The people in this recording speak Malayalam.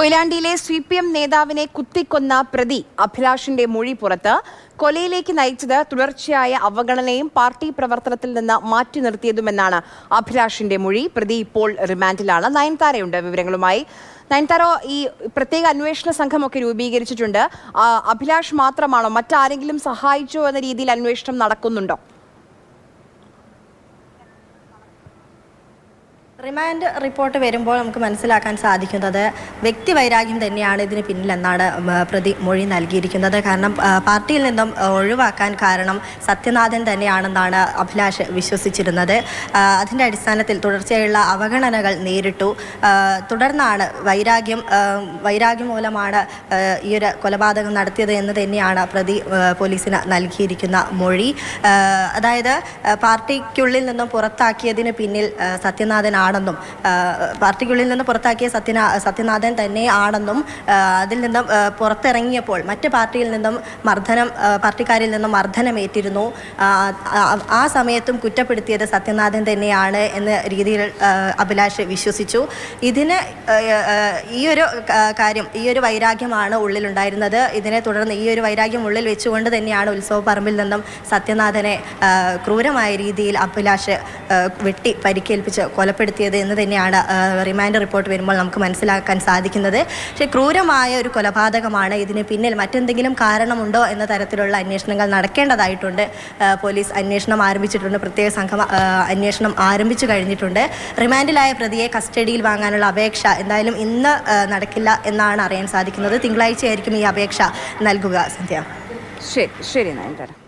കൊയിലാണ്ടിയിലെ സി പി എം നേതാവിനെ കുത്തിക്കൊന്ന പ്രതി അഭിലാഷിന്റെ മൊഴി പുറത്ത് കൊലയിലേക്ക് നയിച്ചത് തുടർച്ചയായ അവഗണനയും പാർട്ടി പ്രവർത്തനത്തിൽ നിന്ന് മാറ്റി നിർത്തിയതുമെന്നാണ് അഭിലാഷിന്റെ മൊഴി. പ്രതി ഇപ്പോൾ റിമാൻഡിലാണ്. നയൻതാരയുണ്ട് വിവരങ്ങളുമായി. നയൻതാര ഈ പ്രത്യേക അന്വേഷണ സംഘമൊക്കെ രൂപീകരിച്ചിട്ടുണ്ട്. അഭിലാഷ് മാത്രമാണോ മറ്റാരെങ്കിലും സഹായിച്ചോ എന്ന രീതിയിൽ അന്വേഷണം നടക്കുന്നുണ്ടോ? റിമാൻഡ് റിപ്പോർട്ട് വരുമ്പോൾ നമുക്ക് മനസ്സിലാക്കാൻ സാധിക്കുന്നത് വ്യക്തിവൈരാഗ്യം തന്നെയാണ് ഇതിന് പിന്നിലെന്നാണ് പ്രതി മൊഴി നൽകിയിരിക്കുന്നത്. കാരണം പാർട്ടിയിൽ നിന്നും ഒഴിവാക്കാൻ കാരണം സത്യനാഥൻ തന്നെയാണെന്നാണ് അഭിലാഷ് വിശ്വസിച്ചിരുന്നത്. അതിന്റെ അടിസ്ഥാനത്തിൽ തുടർച്ചയായുള്ള അവഗണനകൾ നേരിട്ടു. തുടർന്നാണ് വൈരാഗ്യം വൈരാഗ്യം മൂലമാണ് ഈ ഒരു കൊലപാതകം നടത്തിയത് എന്ന് തന്നെയാണ് പ്രതി പോലീസിന് നൽകിയിരിക്കുന്ന മൊഴി. അതായത് പാർട്ടിക്കുള്ളിൽ നിന്നും പുറത്താക്കിയതിന് പിന്നിൽ ആ, സത്യനാഥനാണെന്നും ആ, പാർട്ടിക്കുള്ളിൽ നിന്ന് പുറത്താക്കിയ സത്യനാ സത്യനാഥൻ തന്നെ ആണെന്നും അതിൽ നിന്നും പുറത്തിറങ്ങിയപ്പോൾ മറ്റ് പാർട്ടിയിൽ നിന്നും മർദ്ദനം പാർട്ടിക്കാരിൽ നിന്നും മർദ്ദനമേറ്റിരുന്നു ആ, സമയത്തും കുറ്റപ്പെടുത്തിയത് സത്യനാഥൻ തന്നെയാണ് എന്ന രീതിയിൽ അഭിലാഷ് വിശ്വസിച്ചു. ഇതിന് ഈ ഒരു കാര്യം ഈ ഒരു വൈരാഗ്യമാണ് ഉള്ളിലുണ്ടായിരുന്നത്. ഇതിനെ തുടർന്ന് ഈ ഒരു വൈരാഗ്യം ഉള്ളിൽ വെച്ചുകൊണ്ട് തന്നെയാണ് ഉത്സവ പറമ്പിൽ നിന്നും സത്യനാഥനെ ക്രൂരമായ രീതിയിൽ അഭിലാഷ് വെട്ടി പരിക്കേൽപ്പിച്ച് കൊലപ്പെടുത്തിയത് എന്ന് തന്നെയാണ് റിമാൻഡ് റിപ്പോർട്ട് വരുമ്പോൾ നമുക്ക് മനസ്സിലാക്കാൻ സാധിക്കുന്നത്. പക്ഷേ ക്രൂരമായ ഒരു കൊലപാതകമാണ് ഇതിന് പിന്നിൽ മറ്റെന്തെങ്കിലും കാരണമുണ്ടോ എന്ന തരത്തിലുള്ള അന്വേഷണങ്ങൾ നടക്കേണ്ടതായിട്ടുണ്ട്. പോലീസ് അന്വേഷണം ആരംഭിച്ചിട്ടുണ്ട് പ്രത്യേക സംഘം അന്വേഷണം ആരംഭിച്ചു കഴിഞ്ഞിട്ടുണ്ട്. റിമാൻഡിലായ പ്രതിയെ കസ്റ്റഡിയിൽ വാങ്ങാനുള്ള അപേക്ഷ എന്തായാലും ഇന്ന് നടക്കില്ല എന്നാണ് അറിയാൻ സാധിക്കുന്നത്. തിങ്കളാഴ്ചയായിരിക്കും ഈ അപേക്ഷ നൽകുക സന്ധ്യ. ശരി ശരി നയൻതാര.